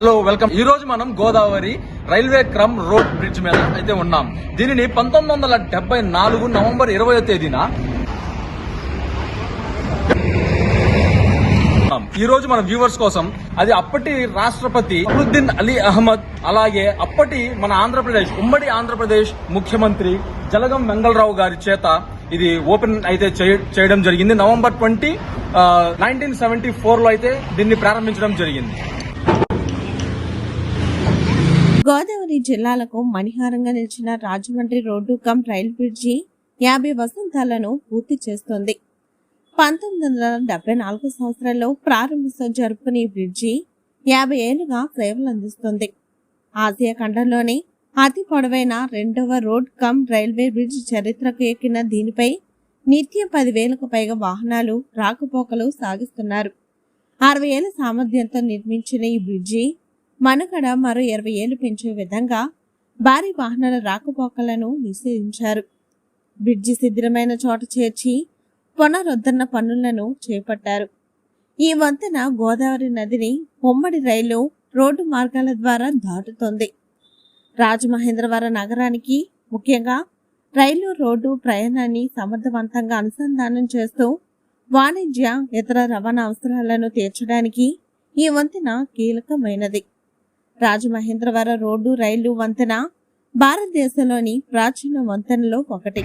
Hello welcome ఈ రోజు మనం Godavari railway cum road bridge మీద అయితే ఉన్నాం. దీనిని పంతొమ్మిది వందల డెబ్బై నాలుగు నవంబర్ ఇరవయో తేదీన ఈ రోజు మన వ్యూవర్స్ కోసం అది అప్పటి రాష్ట్రపతి అబుద్దీన్ అలీ అహ్మద్ అలాగే అప్పటి మన ఆంధ్రప్రదేశ్ ఉమ్మడి ఆంధ్రప్రదేశ్ ముఖ్యమంత్రి జలగం వెంగళరావు గారి చేత ఇది ఓపెన్ అయితే చేయ- చేయడం జరిగింది. నవంబర్ ట్వంటీ నైన్టీన్ సెవెంటీ ఫోర్లో అయితే దీన్ని ప్రారంభించడం జరిగింది. గోదావరి జిల్లాలకు మణిహారంగా నిలిచిన Rajahmundry road cum rail bridge యాభై వసంతాలను పూర్తి చేస్తోంది. పంతొమ్మిది వందల డెబ్బై నాలుగు సంవత్సరంలో ప్రారంభోత్సవం జరుపుకునే ఈ బ్రిడ్జి యాభై ఏళ్ళుగా సేవలు అందిస్తుంది. ఆసియా ఖండంలోని అతి పొడవైన రెండవ రోడ్ కమ్ రైల్వే బ్రిడ్జ్ చరిత్రకు ఎక్కిన దీనిపై నిత్యం పదివేలకు పైగా వాహనాలు రాకపోకలు సాగిస్తున్నారు. అరవై ఏళ్ళ సామర్థ్యంతో నిర్మించిన ఈ బ్రిడ్జి మనుగడ మరో ఇరవై ఏళ్ళు పెంచే విధంగా భారీ వాహనాల రాకపోకలను నిషేధించారు. బ్రిడ్జి శిథిరమైన చోట చేర్చి పునరుద్ధరణ పనులను చేపట్టారు. ఈ వంతెన గోదావరి నదిని ఉమ్మడి రైలు రోడ్డు మార్గాల ద్వారా దాటుతోంది. రాజమహేంద్రవరం నగరానికి ముఖ్యంగా రైలు రోడ్డు ప్రయాణాన్ని సమర్థవంతంగా అనుసంధానం చేస్తూ వాణిజ్య ఇతర రవాణా అవసరాలను తీర్చడానికి ఈ వంతెన కీలకమైనది. రాజమహేంద్రవరం రోడ్డు రైలు వంతెన భారతదేశంలోని ప్రాచీన వంతెనలో ఒకటి